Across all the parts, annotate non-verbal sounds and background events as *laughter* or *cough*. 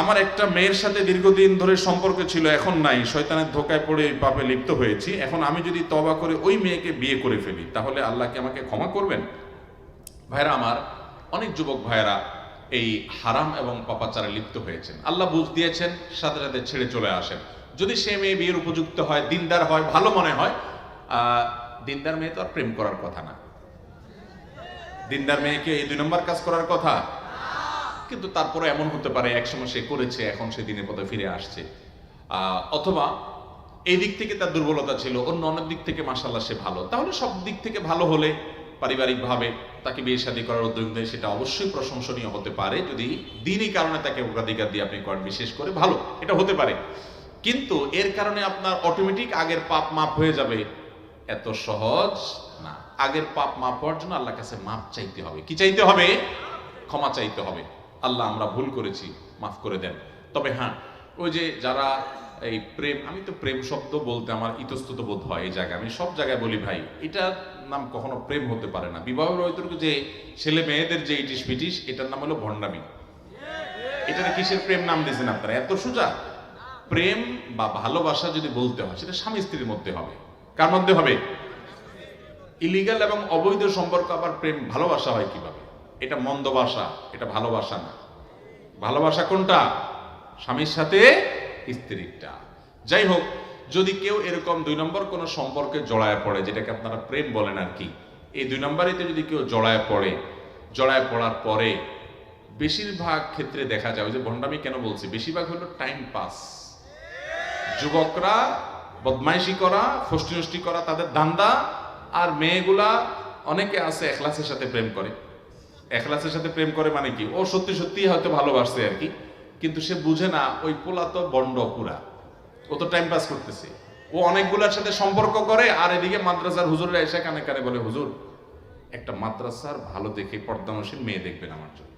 আমার একটা মেয়ের সাথে দীর্ঘদিন ধরে সম্পর্ক ছিল, এখন নাই। শয়তানের ধোকায় পড়ে পাপে লিপ্ত হয়েছি। এখন আমি যদি তবা করে ওই মেয়েকে বিয়ে করে ফেলি, তাহলে আল্লাহ কি আমাকে ক্ষমা করবেন? ভাইরা আমার, অনেক যুবক ভাইরা এই হারাম এবং পাপাচারে লিপ্ত হয়েছেন। আল্লাহ বুঝ দিয়েছেন, সাথে সাথে ছেড়ে চলে আসেন। যদি সে মেয়ে বিয়ের উপযুক্ত হয়, দিনদার হয়, ভালো মনে হয় দিনদার মেয়ে তো আর প্রেম করার কথা না। দিনদার মেয়েকে এই দুই নম্বর কাজ করার কথা? কিন্তু তারপরে এমন হতে পারে, একসময় সে করেছে, এখন সে দিনের পথে ফিরে আসছে। অথবা এই দিক থেকে তার দুর্বলতা ছিল, অন্য অনেক দিক থেকে মাসাল্লাহ সে ভালো। তাহলে সব দিক থেকে ভালো হলে পারিবারিকভাবে তাকে বিয়ে শাদী করার উদ্যোগ দেয় সেটা অবশ্যই প্রশংসনীয় হতে পারে। যদি দিনই কারণে তাকে অগ্রাধিকার দিয়ে আপনি করেন, বিশেষ করে ভালো, এটা হতে পারে। কিন্তু এর কারণে আপনার অটোমেটিক আগের পাপ মাপ হয়ে যাবে। এত সহজ না। আগের পাপ মাপ হওয়ার জন্য আল্লাহর কাছে মাপ চাইতে হবে। কি চাইতে হবে? ক্ষমা চাইতে হবে। আল্লাহ আমরা ভুল করেছি, মাফ করে দেন। তবে হ্যাঁ ওই যে যারা এই প্রেম, আমি তো প্রেম শব্দ বলতে আমার ইতস্তত বোধ হয় এই জায়গায়। আমি সব জায়গায় বলি ভাই, এটার নাম কখনো প্রেম হতে পারে না। বিবাহ রহিতর্ক যে ছেলে মেয়েদের যে ইটিস পিটিস, এটার নাম হলো ভণ্ডামি। এটার কিসের প্রেম নাম দিয়েছেন আপনারা? এত সোজা? প্রেম বা ভালোবাসা যদি বলতে হয়, সেটা স্বামী স্ত্রীর মধ্যে হবে। কার মধ্যে হবে? ইলিগাল এবং অবৈধ সম্পর্ক আবার প্রেম, ভালোবাসা হয় কীভাবে? এটা মন্দ বাসা এটা ভালোবাসা না। ভালোবাসা কোনটা? স্বামীর সাথে স্ত্রীরটা। যাই হোক, যদি কেউ এরকম দুই নম্বর কোনো সম্পর্কে জড়ায় পড়ে, যেটাকে আপনারা প্রেম বলেন আর কি, এই দুই নম্বরেতে যদি কেউ জড়ায় পড়ে, জড়ায় পড়ার পরে বেশিরভাগ ক্ষেত্রে দেখা যায় যে ভণ্ডামি কেন বলছি? বেশিরভাগ হলো টাইম পাস যুবকরা বদমাইশি করা ফষ্টি নষ্টি করা, তাদের ধান্দা আর মেয়েগুলা অনেকে আছে এখলাসের সাথে প্রেম করে। এখলাসের সাথে প্রেম করে মানে কি? ও সত্যি সত্যি হয়তো ভালোবাসছে আর কি, কিন্তু সে বুঝে না ওই পোলা তো বন্ড পুরা। ও তো টাইম পাস করতেছে। ও অনেকগুলার সাথে সম্পর্ক করে, আর এদিকে মাদ্রাসার হুজুররা এসে কানে কানে বলে, হুজুর, একটা মাদ্রাসার ভালো দেখে পর্দানসীন মেয়ে দেখবেন আমার জন্য।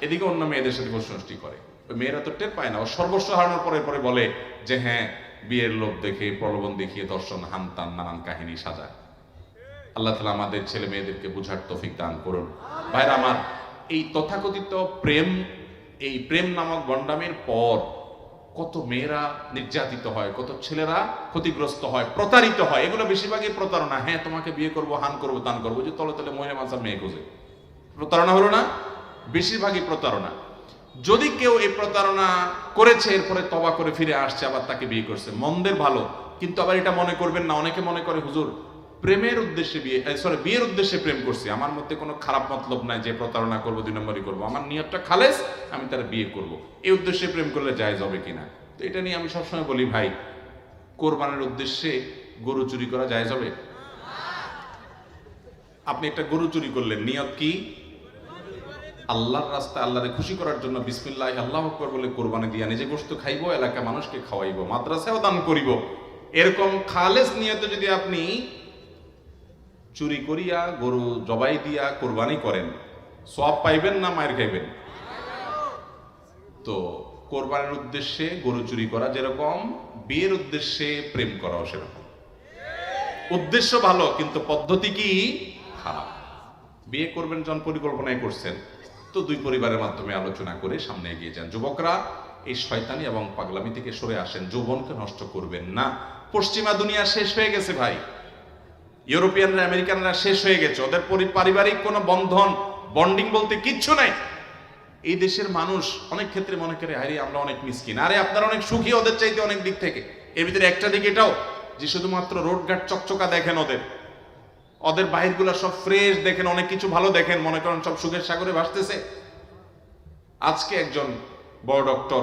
এদিকে অন্য মেয়েদের সাথে প্রশ্নষ্টি করে। ওই মেয়েরা তো টের পায় না। ও সর্বস্ব হারানোর পরে পরে বলে যে হ্যাঁ বিয়ের লোভ দেখে, প্রলোভন দেখিয়ে দর্শন, হানতান, নানান কাহিনী সাজায়। আল্লাহ তালা আমাদের ছেলে মেয়েদেরকে বুঝার তৌফিক দান করুন। ভাইরা আমার, এই তথাকথিত প্রেম, এই প্রেম নামক গন্ডামের পর কত মেয়েরা নির্যাতিত হয়, কত ছেলেরা ক্ষতিগ্রস্ত হয়, প্রতারিত হয়। এগুলো বেশিরভাগই প্রতারণা। হ্যাঁ তোমাকে বিয়ে করব, হান করব দান করব, যে তলে তলে মহিলা মানসার মেয়ে খুঁজে। প্রতারণা হলো না? বেশিরভাগই প্রতারণা। যদি কেউ এই প্রতারণা করেছে, এরপরে তবা করে ফিরে আসছে, আবার তাকে বিয়ে করছে, মন্দের ভালো। কিন্তু আবার এটা মনে করবেন না, অনেকে মনে করে, হুজুর প্রেমের উদ্দেশ্যে বিয়ে সরি বিয়ের উদ্দেশ্যে প্রেম করছি। আমার মধ্যে কোনো খারাপ মতলব নাই যে প্রতারণা করব, দুই নম্বরই করব। আমার নিয়তটা খালেস, আমি তার বিয়ে করব। এই উদ্দেশ্যে প্রেম করলে জায়েজ হবে কিনা? তো এটা নিয়ে আমি সবসময় বলি, ভাই, কোরবানের উদ্দেশ্যে গরু চুরি করা জায়েজ হবে? আপনি একটা গরু চুরি করলেন, নিয়ত কি? আল্লাহর রাস্তায় আল্লাহরে খুশি করার জন্য বিসমিল্লাহ আল্লাহ আকবর বলে কোরবানি দিয়া নিজে গোস্ত খাইবো এলাকা মানুষকে খাওয়াইবো, মাদ্রাসায়ও দান করিব। এরকম খালেস নিয়তে যদি আপনি চুরি করিয়া, গরু জবাই দিয়া কোরবানি করেন। সব পাইবেন না মায়ের খাইবেন? তো কোরবানির উদ্দেশ্যে গরু চুরি করা যেরকম, বিয়ের উদ্দেশ্যে প্রেম করাও সেরকম। উদ্দেশ্য ভালো, কিন্তু পদ্ধতি কি? খারাপ। বিয়ে করবেন যখন পরিকল্পনায় করছেন, তো দুই পরিবারের মাধ্যমে আলোচনা করে সামনে এগিয়ে যান। যুবকরা, এই শয়তানি এবং পাগলামি থেকে সরে আসেন। যৌবনকে নষ্ট করবেন না। পশ্চিমা দুনিয়া শেষ হয়ে গেছে ভাই। ইউরোপিয়ানরা, আমেরিকানরা শেষ হয়ে গেছে। ওদের পারিবারিক কোনো বন্ধন, বন্ডিং বলতে কিচ্ছু নাই। এই দেশের মানুষ অনেক ক্ষেত্রে মনে করে হারি আমরা অনেক মিসকিন। আরে, আপনারা অনেক সুখী ওদের চাইতে অনেক দিক থেকে। এর ভিতরে একটা দিক এটাও, যে শুধুমাত্র রোডঘাট চকচকা দেখেন ওদের। ওদের বাহিরগুলো সব ফ্রেশ দেখেন, অনেক কিছু ভালো দেখেন। মনে করেন সব সুখের সাগরে ভাসতেছে। আজকে একজন বড় ডক্টর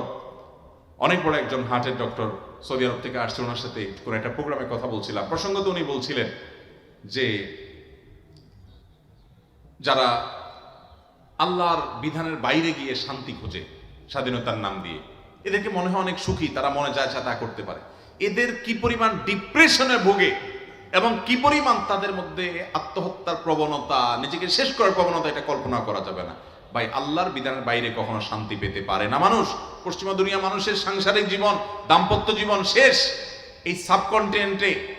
অনেক বড় একজন হার্টের ডক্টর সৌদি আরব থেকে আসছে, ওনার সাথে কোনো একটা প্রোগ্রামে কথা বলছিলাম। প্রসঙ্গত উনি বলছিলেন যে যারা আল্লাহর বিধানের বাইরে গিয়ে শান্তি খোঁজে, স্বাধীনতার নাম দিয়ে। এদেরকে মনে হয় অনেক সুখী, তারা মনে যায় তা করতে পারে। এদের কি পরিমাণ ডিপ্রেশনে ভোগে এবং কি পরিমাণ তাদের মধ্যে আত্মহত্যার প্রবণতা, নিজেকে শেষ করার প্রবণতা, এটা কল্পনা করা যাবে না। ভাই, আল্লাহর বিধানের বাইরে কখনো শান্তি পেতে পারে না মানুষ। পশ্চিমা দুনিয়া মানুষের সাংসারিক জীবন, দাম্পত্য জীবন শেষ। এই সাবকন্টিনেন্টে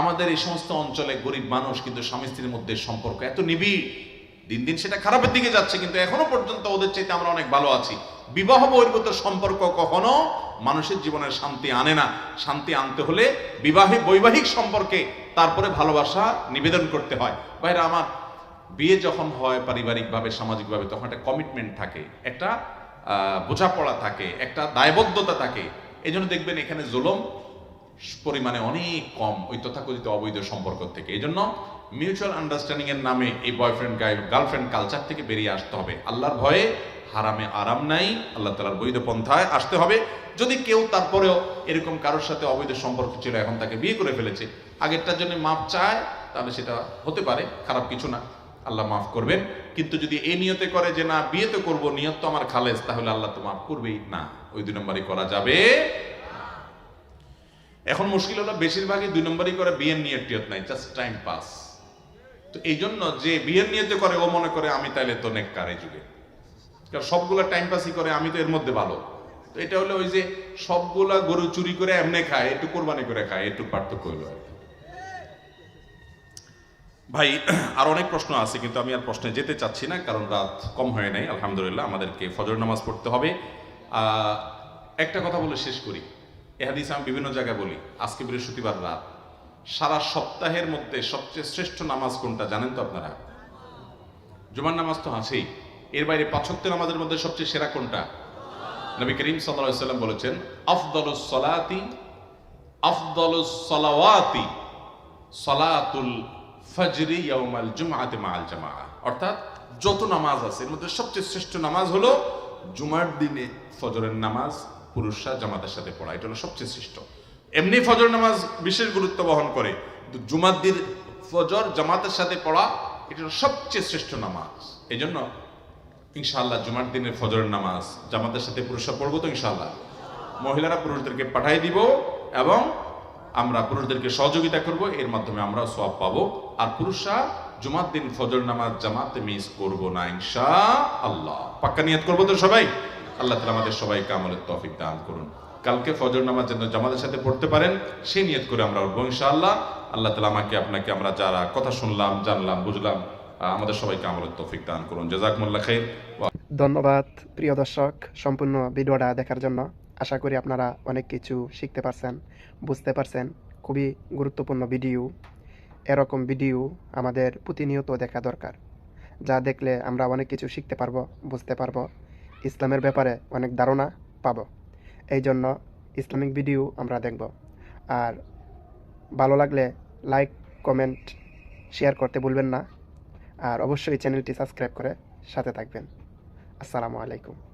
আমাদের এই সমস্ত অঞ্চলে গরিব মানুষ কিন্তু স্বামী স্ত্রীর মধ্যে সম্পর্ক এত নিবিড়। দিন দিন সেটা খারাপের দিকে যাচ্ছে, কিন্তু এখনও পর্যন্ত ওদের চাইতে আমরা অনেক ভালো আছি। বিবাহ বহির্ভূত সম্পর্ক কখনো মানুষের জীবনের শান্তি আনে না। শান্তি আনতে হলে বিবাহে বৈবাহিক সম্পর্কে তারপরে ভালোবাসা নিবেদন করতে হয়। বাইরে আমার বিয়ে যখন হয় পারিবারিকভাবে, সামাজিকভাবে, তখন একটা কমিটমেন্ট থাকে, একটা বোঝাপড়া থাকে, একটা দায়বদ্ধতা থাকে। এই জন্য দেখবেন এখানে জুলম পরিমাণে অনেক কম ওই তথাকথিত অবৈধ সম্পর্ক থেকে। এই জন্য মিউচুয়াল আন্ডারস্ট্যান্ডিং এর নামে এই বয়ফ্রেন্ড গার্লফ্রেন্ড কালচার থেকে বেরিয়ে আসতে হবে। আল্লাহর ভয়ে হারামে আরাম নাই, আল্লাহ তালার বৈধ পন্থায় আসতে হবে। যদি কেউ তারপরেও এরকম কারোর সাথে অবৈধ সম্পর্ক ছিল, এখন তাকে বিয়ে করে ফেলেছে, আগেরটার জন্য মাপ চায়, তাহলে সেটা হতে পারে, খারাপ কিছু না। আল্লাহ মাফ করবেন। কিন্তু যদি এই নিয়তে করে যে, না বিয়ে তো করব, নিয়ত তো আমার খালেজ, তাহলে আল্লাহ তো মাফ করবেই না। ওই দুই নম্বরই করা যাবে এখন মুশকিল হলো বেশিরভাগই দুই নম্বরই করে বিয়ের নিয়ত টিয়ত নাই জাস্ট টাইম পাস তো এই জন্য যে বিয়ের নিয়তে করে, ও মনে করে, আমি তাইলে তো নেককার এই যুগে। কারণ সবগুলা টাইম পাসই করে, আমি তো এর মধ্যে ভালো। তো এটা হলো ওই যে সবগুলা গরু চুরি করে এমনি খায়, একটু কোরবানি করে খায়, একটু পার্থক্য হলো ভাই, *clears throat* আর অনেক প্রশ্ন আছে, কিন্তু আমি আর প্রশ্নে যেতে চাচ্ছি না, কারণ রাত কম হয়ে নাই, আলহামদুলিল্লাহ, আমাদেরকে ফজর নামাজ পড়তে হবে। একটা কথা বলে শেষ করি। এ হাদিস আমি বিভিন্ন জায়গায় বলি। আজকে বৃহস্পতিবার রাত। সারা সপ্তাহের মধ্যে সবচেয়ে শ্রেষ্ঠ নামাজ কোনটা জানেন তো আপনারা? জুমার নামাজ তো আছেই। এর বাইরে পাঁচক্য নামাজের মধ্যে সবচেয়ে সেরা কোনটা? নবী করিম সাল্লাম বলেছেন, আফদলুস সলাতি, আফদলুস সলাওয়াতি, সলাতুল ফজরি ইয়াউমাল জুমআতি জামাআ অর্থাৎ যত নামাজ আছে, এর মধ্যে সবচেয়ে শ্রেষ্ঠ নামাজ হলো জুমার দিনে ফজরের নামাজ পুরুষরা জামাতের সাথে পড়া, এটা হলো সবচেয়ে শ্রেষ্ঠ। এমনি ফজর নামাজ বিশেষ গুরুত্ব বহন করে, কিন্তু জুমার ফজর জামাতের সাথে পড়া, এটা হলো সবচেয়ে শ্রেষ্ঠ নামাজ। এই জন্য ইনশাআল্লাহ জুমার দিনের ফজরের নামাজ জামাতের সাথে পুরুষরা পড়ব তো ইনশাআল্লাহ। মহিলারা পুরুষদেরকে পাঠাই দিব এবং আমরা পুরুষদেরকে সহযোগিতা করব, এর মাধ্যমে আমরা সব পাবো। আর পুরুষরা জুমার দিন ফজর নামাজ জামাতে মিস করব না ইনশা আল্লাহ পাক্কা নিয়ত করব তো সবাই? আল্লাহ তালা আমাদের সবাইকে আমলের তফিক দান করুন। কালকে ফজর নামাজ যেন জামাতের সাথে পড়তে পারেন সেই নিয়ত করে আমরা উঠবো ইনশাআল্লাহ। আল্লাহ তালা আমাকে, আপনাকে আমরা যারা কথা শুনলাম, জানলাম, বুঝলাম আমাদের সবাইকে আমলের তৌফিক দান করুন। জাজাকমুল্লাহ খাইর। ধন্যবাদ, প্রিয় দর্শক, সম্পূর্ণ ভিডিওটা দেখার জন্য। আশা করি আপনারা অনেক কিছু শিখতে পারছেন, বুঝতে পারছেন। খুবই গুরুত্বপূর্ণ ভিডিও। এরকম ভিডিও আমাদের প্রতিনিয়ত দেখা দরকার। যা দেখলে আমরা অনেক কিছু শিখতে পারব, বুঝতে পারব। ইসলামের ব্যাপারে অনেক ধারণা পাব। এই জন্য ইসলামিক ভিডিও আমরা দেখব। আর ভালো লাগলে লাইক, কমেন্ট, শেয়ার করতে ভুলবেন না। আর অবশ্যই চ্যানেলটি সাবস্ক্রাইব করে সাথে থাকবেন। আসসালামু আলাইকুম।